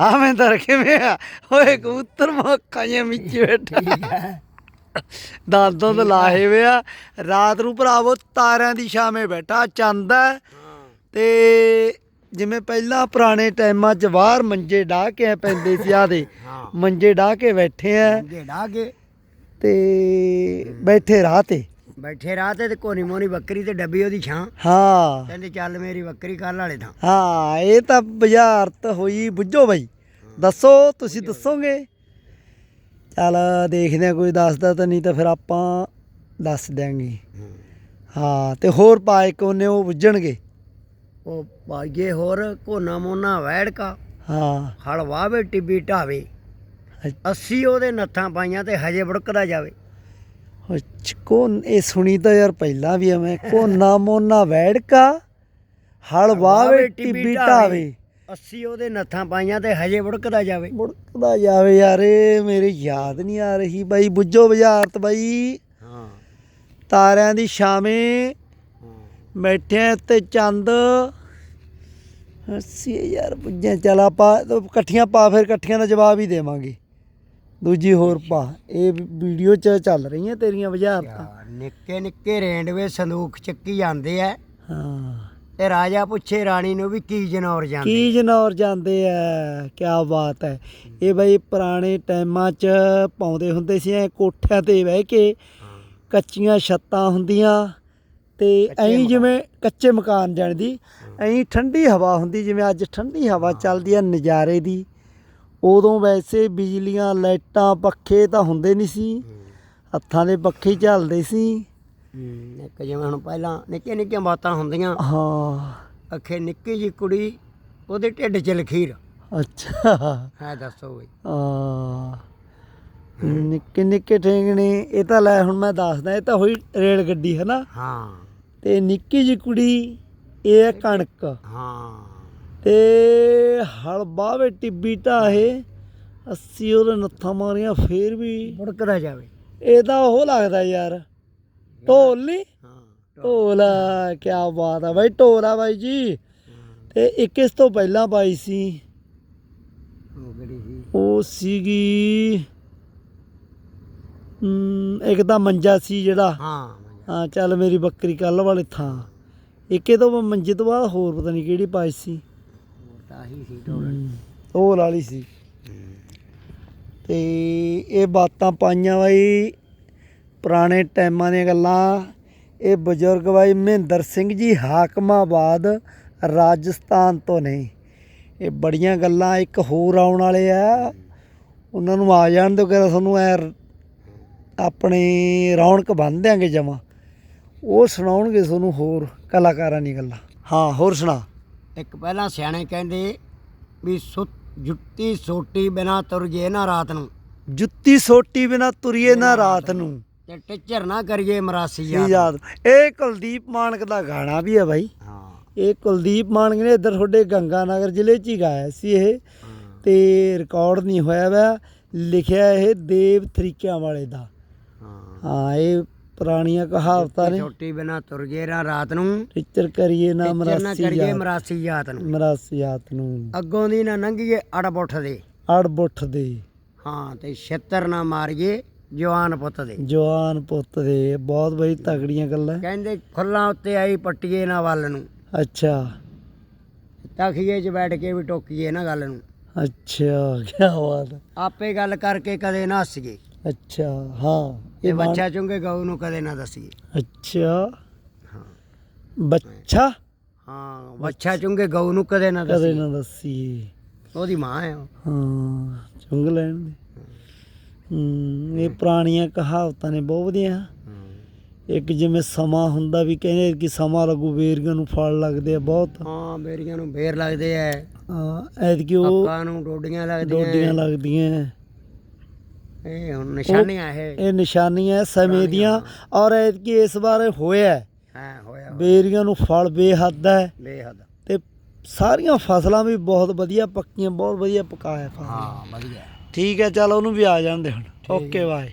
ਹਾਂ ਮੈਂ ਤਾਂ ਕਿਵੇਂ ਆ? ਓਏ ਕਬੂਤਰ ਮੱਕਾਂ ਜਿਹਾ ਵਿੱਚ ਬੈਠਾ। ਦਾਦੋਂ ਤੇ ਲਾਹੇ ਵੇ ਆ। ਰਾਤ ਨੂੰ ਭਰਾਵੋ ਤਾਰਿਆਂ ਦੀ ਛਾਵੇਂ ਬੈਠਾ ਚੰਦ ਹੈ ਤੇ ਜਿਵੇਂ ਪਹਿਲਾਂ ਪੁਰਾਣੇ ਟਾਈਮਾਂ 'ਚ ਬਾਹਰ ਮੰਜੇ ਢਾ ਕੇ ਪੈਂਦੇ ਸੀ ਆਦੇ ਮੰਜੇ ਢਾ ਕੇ ਬੈਠੇ ਆ। ਗੇੜਾ ਕੇ। ਤੇ ਬੈਠੇ ਰਾਹ ਤੇ। ਬੈਠੇ ਰਾਹ ਤੇ ਤੇ ਕੋਨੀ ਮੋਨੀ ਬੱਕਰੀ ਤੇ ਡੱਬੀ ਉਹਦੀ ਛਾਂ। ਹਾਂ। ਕਹਿੰਦੇ ਚੱਲ ਮੇਰੀ ਬੱਕਰੀ ਕੱਲ ਵਾਲੇ ਥਾਂ। ਹਾਂ ਇਹ ਤਾਂ ਬੁਝਾਰਤ ਹੋਈ ਬੁੱਝੋ ਬਾਈ। ਦੱਸੋ ਤੁਸੀਂ ਦੱਸੋਗੇ? ਚੱਲ ਦੇਖਦੇ ਆ ਕੋਈ ਦੱਸਦਾ ਤਾਂ ਨਹੀਂ ਤਾਂ ਫਿਰ ਆਪਾਂ ਦੱਸ ਦਿਆਂਗੇ। ਹਾਂ। ਤੇ ਹੋਰ ਪਾਏ ਕੋਨੇ ਉਹ ਬੁੱਝਣਗੇ। ਉਹ ਪਾਈਏ ਹੋਰ ਕੋਨਾ ਮੋਨਾ ਵੈੜ ਕਾ ਹਾਂ। ਹਲ ਵਾਵੇ ਟਿੱਬੀ ਢਾਵੇ। ਅੱਛ- 80 ਉਹਦੇ ਨੱਥਾਂ ਪਾਈਆਂ ਤੇ ਹਜੇ ਬੜਕਦਾ ਜਾਵੇ। ਕੋਨ ਇਹ ਸੁਣੀ ਤਾਂ ਯਾਰ ਪਹਿਲਾਂ ਵੀ ਆ ਮੈਂ ਕੋਨਾ ਮੋਨਾ ਵੈੜਕਾ? ਹਲ ਵਾਵੇ ਟਿੱਬੀ ਢਾਵੇ। 80 ਉਹਦੇ ਨੱਥਾਂ ਪਾਈਆਂ ਤੇ ਹਜੇ ਬੜਕਦਾ ਜਾਵੇ। ਮੁੜਕਦਾ ਜਾਵੇ ਯਾਰ ਇਹ ਮੇਰੇ ਯਾਦ ਨਹੀਂ ਆ ਰਹੀ ਬਾਈ ਬੁੱਝੋ ਬੁਝਾਰਤ ਬਾਈ। ਹਾਂ। ਤਾਰਿਆਂ ਦੀ ਛਾਵੇਂ ਬੈਠੇ ਤੇ ਚੰਦ। ਅਸੀਂ ਯਾਰ ਪੁੱਜੇ ਚਲ ਆਪਾਂ ਤਾਂ ਇਕੱਠੀਆਂ ਪਾ ਫਿਰ ਇਕੱਠੀਆਂ ਦਾ ਜਵਾਬ ਹੀ ਦੇਵਾਂਗੇ। ਦੂਜੀ ਹੋਰ ਪਾ ਇਹ ਵੀਡੀਓ ਚ ਚੱਲ ਰਹੀਆਂ ਤੇਰੀਆਂ ਬੁਝਾਰਤਾਂ ਯਾਰ, ਨਿੱਕੇ ਨਿੱਕੇ ਰੇਂਡਵੇ ਸੰਦੂਖ ਚੱਕੀ ਜਾਂਦੇ ਐ। ਹਾਂ। ਤੇ ਰਾਜਾ ਪੁੱਛੇ ਰਾਣੀ ਨੂੰ ਵੀ ਕੀ ਜਨੌਰ ਜਾਂਦੇ? ਕੀ ਜਨੌਰ ਜਾਂਦੇ ਆ ਕੀ ਬਾਤ ਹੈ ਇਹ ਬਈ ਪੁਰਾਣੇ ਟਾਈਮਾਂ 'ਚ ਪਾਉਂਦੇ ਹੁੰਦੇ ਸੀ ਐ ਕੋਠਿਆਂ ਤੇ ਬਹਿ ਕੇ ਕੱਚੀਆਂ ਛੱਤਾਂ ਹੁੰਦੀਆਂ ਤੇ ਐਂ ਜਿਵੇਂ ਕੱਚੇ ਮਕਾਨ ਜਾਣਦੀ ਐਂ ਠੰਡੀ ਹਵਾ ਹੁੰਦੀ ਜਿਵੇਂ ਅੱਜ ਠੰਡੀ ਹਵਾ ਚੱਲਦੀ ਆ ਨਜ਼ਾਰੇ ਦੀ। ਉਦੋਂ ਵੈਸੇ ਬਿਜਲੀਆਂ ਲਾਈਟਾਂ ਪੱਖੇ ਤਾਂ ਹੁੰਦੇ ਨਹੀਂ ਸੀ। ਹੱਥਾਂ ਦੇ ਪੱਖੇ ਚੱਲਦੇ ਸੀ। ਇੱਕ ਜਿਵੇਂ ਹੁਣ ਪਹਿਲਾਂ ਨਿੱਕੀਆਂ ਨਿੱਕੀਆਂ ਬਾਤਾਂ ਹੁੰਦੀਆਂ। ਹਾਂ। ਅਖੇ ਨਿੱਕੀ ਜੀ ਕੁੜੀ ਉਹਦੇ ਢਿੱਡ 'ਚ ਲਖੀਰ ਅੱਛਾ। ਹੈ ਦੱਸੋ ਬਈ। ਆ ਨਿੱਕੇ ਨਿੱਕੇ ਠੇਂਗਣੇ ਇਹ ਤਾਂ ਲੈ ਹੁਣ ਮੈਂ ਦੱਸਦਾ ਇਹ ਤਾਂ ਹੋਈ ਰੇਲ ਗੱਡੀ ਹੈ ਨਾ ਹਾਂ। ਤੇ ਨਿੱਕੀ ਜੀ ਕੁੜੀ ਇਹ ਕਣਕ। ਹਾਂ। ਤੇ ਹਲ ਬਾਵੇ ਟਿੱਬੀ ਢਾਹੇ ਅੱਸੀ ਉਹਦੇ ਨੱਥਾਂ ਮਾਰੀਆਂ ਫੇਰ ਵੀ ਬੜਕਦਾ ਜਾਵੇ। ਇਹ ਤਾਂ ਉਹ ਲੱਗਦਾ ਯਾਰ ਢੋਲ ਨਹੀਂ ਹਾਂ ਢੋਲ। ਕੀ ਬਾਤ ਆ ਬਾਈ ਢੋਲ ਬਾਈ ਜੀ। ਤੇ ਇੱਕ ਇਸ ਤੋਂ ਪਹਿਲਾਂ ਪਾਈ ਸੀ। ਉਹ ਕਿਹੜੀ ਸੀ? ਉਹ ਸੀਗੀ ਇੱਕ ਤਾਂ ਮੰਜਾ ਸੀ ਜਿਹੜਾ। ਹਾਂ ਹਾਂ ਚੱਲ ਮੇਰੀ ਬੱਕਰੀ ਕੱਲ ਵਾਲੇ ਥਾਂ। ਇੱਕ ਤੋਂ ਮੰਜੇ ਤੋਂ ਬਾਅਦ ਹੋਰ ਪਤਾ ਨਹੀਂ ਕਿਹੜੀ ਪਾਈ ਸੀ। ਹੋਰ ਸੀ ਢੋਲ ਹਮ, ਉਹ ਲਾਲੀ ਸੀ। ਤੇ ਇਹ ਬਾਤਾਂ ਪਾਈਆਂ ਬਾਈ ਪੁਰਾਣੇ ਟਾਈਮਾਂ ਦੀਆਂ ਗੱਲਾਂ। ਇਹ ਬਜ਼ੁਰਗ ਬਾਈ ਮਹਿੰਦਰ ਸਿੰਘ ਜੀ ਹਾਕਮਾਬਾਦ ਰਾਜਸਥਾਨ ਤੋਂ ਨੇ। ਇਹ ਬੜੀਆਂ ਗੱਲਾਂ ਇੱਕ ਹੋਰ ਆਉਣ ਵਾਲੇ ਆ। ਉਹਨਾਂ ਨੂੰ ਆ ਜਾਣ ਦਿਓ ਕਿ ਤੁਹਾਨੂੰ ਐ ਆਪਣੇ ਰੌਣਕ ਬੰਨ ਦਿਆਂਗੇ ਜਮਾ। ਉਹ ਸੁਣਾਉਣਗੇ ਤੁਹਾਨੂੰ ਹੋਰ ਕਲਾਕਾਰਾਂ ਦੀ ਗੱਲਾਂ। ਹਾਂ ਹੋਰ ਸੁਣਾ। ਇੱਕ ਪਹਿਲਾਂ ਸਿਆਣੇ ਕਹਿੰਦੇ ਵੀ ਸੁ ਜੁੱਤੀ ਸੋਟੀ ਬਿਨਾ ਤੁਰ ਜੇ ਨਾ ਰਾਤ ਨੂੰ। ਜੁੱਤੀ ਸੋਟੀ ਬਿਨਾ ਤੁਰੀਏ ਨਾ ਰਾਤ ਨੂੰ। ਤੇ ਟਿੱਚਰ ਨਾ ਕਰੀਏ ਮਰਾਸੀ ਇਹ ਯਾਦ। ਇਹ ਕੁਲਦੀਪ ਮਾਨਕ ਦਾ ਗਾਣਾ ਵੀ ਹੈ ਬਾਈ। ਹਾਂ। ਇਹ ਕੁਲਦੀਪ ਮਾਨਕ ਨੇ ਇੱਧਰ ਤੁਹਾਡੇ ਗੰਗਾਨਗਰ ਜ਼ਿਲ੍ਹੇ 'ਚ ਹੀ ਗਾਇਆ ਸੀ ਇਹ। ਤੇ ਰਿਕਾਰਡ ਨਹੀਂ ਹੋਇਆ ਵਾ। ਲਿਖਿਆ ਇਹ ਦੇਵ ਤਰੀਕਿਆਂ ਵਾਲੇ ਦਾ। ਹਾਂ। ਹਾਂ ਇਹ ਪੁਰਾਣੀਆਂ ਕਹਾਵਤਾਂ ਨੇ। ਛੋਟੀ ਬਿਨਾ ਤੁਰ ਜੇ ਰਾਤ ਨੂੰ। ਟੀਚਰ ਕਰੀਏ ਨਾ ਮਰਾਸੀ ਕਰੀਏ ਯਾਦ ਮਰਾਸੀ ਯਾਦ ਨੂੰ। ਮਰਾਸੀਆਤ ਨੂੰ। ਅੱਗੋਂ ਦੀ ਨਾ ਲੰਘੀਏ ਅੜਬ ਉੱਠਦੇ ਅੜ ਬੁੱਠ ਦੇ। ਹਾਂ ਤੇ ਛਿੱਤਰ ਨਾ ਮਾਰੀਏ ਜਵਾਨ ਪੁੱਤ ਦੇ। ਜਵਾਨ ਪੁੱਤ ਦੇ। ਬਹੁਤ ਬਈ ਤਗੜੀਆਂ ਗੱਲਾਂ। ਕਹਿੰਦੇ ਫੁੱਲਾਂ ਉੱਤੇ ਆਈ ਪੱਟੀਏ ਨਾ ਵੱਲ ਨੂੰ। ਅੱਛਾ। ਤਖੀਏ 'ਚ ਬੈਠ ਕੇ ਵੀ ਟੋਕੀਏ ਨਾ ਗੱਲ ਨੂੰ। ਅੱਛਾ ਕੀ ਬਾਤ। ਆਪੇ ਗੱਲ ਕਰਕੇ ਕਦੇ ਨਾ ਹੱਸੀਏ। ਅੱਛਾ ਹਾਂ ਇਹ ਬੱਚਾ ਚੁੰਗੇ ਗਊ ਨੂੰ ਕਦੇ ਨਾ ਦੱਸੀਏ। ਅੱਛਾ। ਹਾਂ। ਬੱਚਾ? ਹਾਂ ਬੱਚਾ ਚੁੰਗੇ ਗਊ ਨੂੰ ਕਦੇ ਨਾ ਕਦੇ ਦੱਸੀਏ। ਨਾ ਦੱਸੀ ਉਹਦੀ ਮਾਂ ਹੈ ਉਹ। ਹਾਂ ਚੁੰਗ ਲੈਣ ਦੇ। ਹੂੰ ਇਹ ਪੁਰਾਣੀਆਂ ਕਹਾਵਤਾਂ ਨੇ ਬਹੁਤ ਵਧੀਆ। ਇੱਕ ਜਿਵੇਂ ਸਮਾਂ ਹੁੰਦਾ ਵੀ ਕਹਿੰਦੇ ਕਿ ਸਮਾਂ ਲੱਗੂ ਵੇਰੀਆਂ ਨੂੰ ਫਲ ਲੱਗਦੇ ਆ ਬਹੁਤ। ਹਾਂ ਬੇਰੀਆਂ ਨੂੰ ਫੇਰ ਲੱਗਦੇ ਐ ਹਾਂ ਐਤਕੀ ਉਹ ਅੱਕਾਂ ਨੂੰ ਡੋਡੀਆਂ ਲੱਗਦੀਆਂ। ਡੋਡੀਆਂ ਲੱਗਦੀਆਂ। ਇਹ ਹੁਣ ਨਿਸ਼ਾਨੀਆਂ ਇਹ ਇਹ ਨਿਸ਼ਾਨੀਆਂ ਸਮੇਂ ਦੀਆਂ ਔਰ ਐਤਕੀ ਇਸ ਵਾਰ ਹੋਇਆ ਹਾਂ। ਹੋਇਆ ਬੇਰੀਆਂ ਨੂੰ ਫਲ ਬੇਹੱਦ ਹੈ। ਬੇਹੱਦ। ਤੇ ਸਾਰੀਆਂ ਫਸਲਾਂ ਵੀ ਬਹੁਤ ਵਧੀਆ ਪੱਕੀਆਂ ਬਹੁਤ ਵਧੀਆ ਪਕਾਇਆ ਫਸਲ ਹਾਂ ਵਧੀਆ। ਠੀਕ ਹੈ ਚਲ ਉਹਨੂੰ ਵੀ ਆ ਜਾਂਦੇ ਹੁਣ। Okay bye.